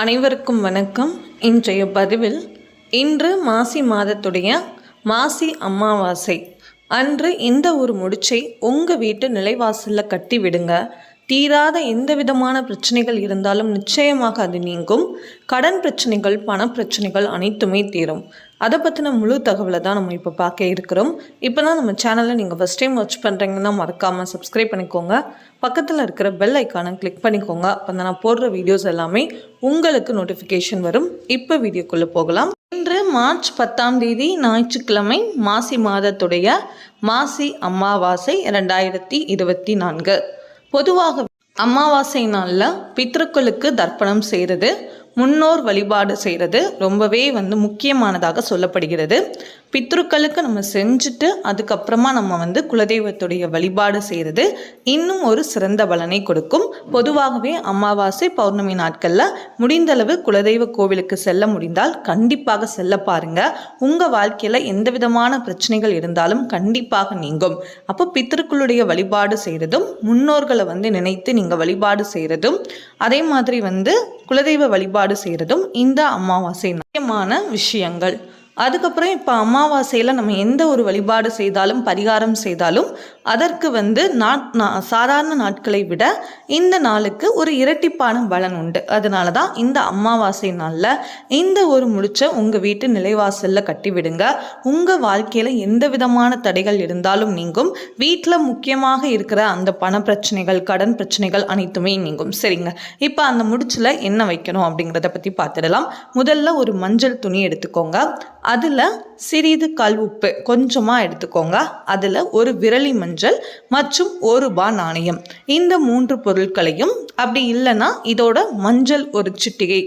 அனைவருக்கும் வணக்கம். இன்றைய பதிவில் இன்று மாசி மாதத்துடைய மாசி அமாவாசை. அன்று இந்த ஒரு முடிச்சை உங்கள் வீட்டு நிலைவாசலில் கட்டி விடுங்க. தீராத எந்த விதமான பிரச்சனைகள் இருந்தாலும் நிச்சயமாக அது நீங்கும். கடன் பிரச்சனைகள் பண பிரச்சனைகள் அனைத்துமே தீரும். அதை பற்றின முழு தகவலை தான் நம்ம இப்போ பார்க்க இருக்கிறோம். இப்போ தான் நம்ம சேனலை நீங்கள் ஃபஸ்ட் டைம் வாட்ச் பண்ணுறீங்கன்னா மறக்காமல் சப்ஸ்கிரைப் பண்ணிக்கோங்க. பக்கத்தில் இருக்கிற பெல் ஐக்கானை கிளிக் பண்ணிக்கோங்க. அப்போ நான் போடுற வீடியோஸ் எல்லாமே உங்களுக்கு நோட்டிஃபிகேஷன் வரும். இப்போ வீடியோக்குள்ளே போகலாம். இன்று மார்ச் பத்தாம் தேதி ஞாயிற்றுக்கிழமை மாசி மாதத்துடைய மாசி அமாவாசை ரெண்டாயிரத்தி இருபத்தி நான்கு. பொதுவாக அமாவாசை நாளில் பித்ருக்களுக்கு தர்ப்பணம் செய்கிறது முன்னோர் வழிபாடு செய்கிறது ரொம்பவே வந்து முக்கியமானதாக சொல்லப்படுகிறது. பித்ருக்களுக்கு நம்ம செஞ்சுட்டு அதுக்கப்புறமா நம்ம வந்து குலதெய்வத்துடைய வழிபாடு செய்கிறது. இன்னும் ஒரு சிறந்த பலனை கொடுக்கும். பொதுவாகவே அமாவாசை பௌர்ணமி நாட்களில் முடிந்தளவு குலதெய்வ கோவிலுக்கு செல்ல முடிந்தால் கண்டிப்பாக செல்ல பாருங்க. உங்கள் வாழ்க்கையில் எந்த விதமான பிரச்சனைகள் இருந்தாலும் கண்டிப்பாக நீங்கும். அப்போ பித்ருக்களுடைய வழிபாடு செய்கிறதும் முன்னோர்களை வந்து நினைத்து நீங்கள் வழிபாடு செய்கிறதும் அதே மாதிரி வந்து குலதெய்வ வழிபாடு செய்கிறதும் இந்த அமாவாசை முக்கியமான விஷயங்கள். அதுக்கப்புறம் இப்போ அமாவாசையில் நம்ம எந்த ஒரு வழிபாடு செய்தாலும் பரிகாரம் செய்தாலும் அதற்கு வந்து நாட் சாதாரண நாட்களை விட இந்த நாளுக்கு ஒரு இரட்டிப்பான பலன் உண்டு. அதனால தான் இந்த அமாவாசை நாளில் இந்த ஒரு முடிச்ச உங்கள் வீட்டு நிலைவாசலில் கட்டிவிடுங்க. உங்கள் வாழ்க்கையில் எந்த விதமான தடைகள் இருந்தாலும் நீங்கும். வீட்டில் முக்கியமாக இருக்கிற அந்த பண பிரச்சனைகள் கடன் பிரச்சனைகள் அனைத்துமே நீங்கும். சரிங்க. இப்போ அந்த முடிச்சில் என்ன வைக்கணும் அப்படிங்கிறத பற்றி பார்த்துடலாம். முதல்ல ஒரு மஞ்சள் துணி எடுத்துக்கோங்க. அதில் சிறிது கல் உப்பு கொஞ்சமாக எடுத்துக்கோங்க. அதில் ஒரு விரலி மஞ்சள் மற்றும் ஒரு ரூபா நாணயம் இந்த மூன்று பொருட்களையும் அப்படி இல்லைன்னா இதோட மஞ்சள் ஒரு சிட்டிகை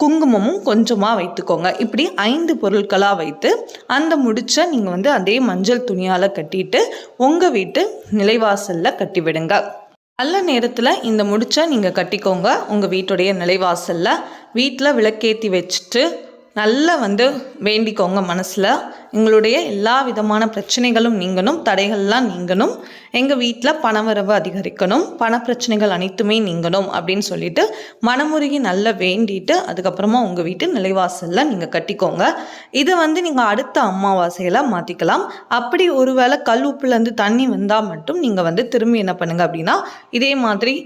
குங்குமமும் கொஞ்சமாக வைத்துக்கோங்க. இப்படி ஐந்து பொருட்களாக வைத்து அந்த முடிச்ச நீங்கள் வந்து அதே மஞ்சள் துணியால் கட்டிட்டு உங்கள் வீட்டு நிலைவாசலில் கட்டிவிடுங்க. நல்ல நேரத்தில் இந்த முடிச்ச நீங்கள் கட்டிக்கோங்க. உங்கள் வீட்டுடைய நிலைவாசலில் வீட்டில் விளக்கேற்றி வச்சுட்டு நல்லா வந்து வேண்டிக்கோங்க மனசில். எங்களுடைய எல்லா விதமான பிரச்சனைகளும் நீங்கணும் தடைகள்லாம் நீங்கணும். எங்கள் வீட்டில் பணவரவு அதிகரிக்கணும் பண பிரச்சனைகள் அனைத்துமே நீங்கணும் அப்படின்னு சொல்லிட்டு மனமுருகி நல்லா வேண்டிட்டு அதுக்கப்புறமா உங்கள் வீட்டு நிலைவாசலில் நீங்கள் கட்டிக்கோங்க. இதை வந்து நீங்கள் அடுத்த அமாவாசையில் மாற்றிக்கலாம் அப்படி ஒருவேளை கல் உப்புலேருந்து தண்ணி வந்தால் மட்டும் நீங்கள் வந்து திரும்பி என்ன பண்ணுங்கள் அப்படின்னா இதே மாதிரி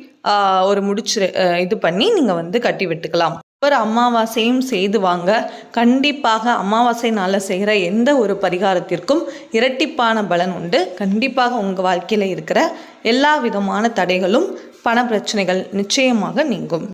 ஒரு முடிச்சு இது பண்ணி நீங்கள் வந்து கட்டி விட்டுக்கலாம். ஒரு அமாவாசையும் செய்து வாங்க. கண்டிப்பாக அமாவாசை நாளில் செய்கிற எந்த ஒரு பரிகாரத்திற்கும் இரட்டிப்பான பலன் உண்டு. கண்டிப்பாக உங்கள் வாழ்க்கையில் இருக்கிற எல்லா விதமான தடைகளும் பண பிரச்சனைகள் நிச்சயமாக நீங்கும்.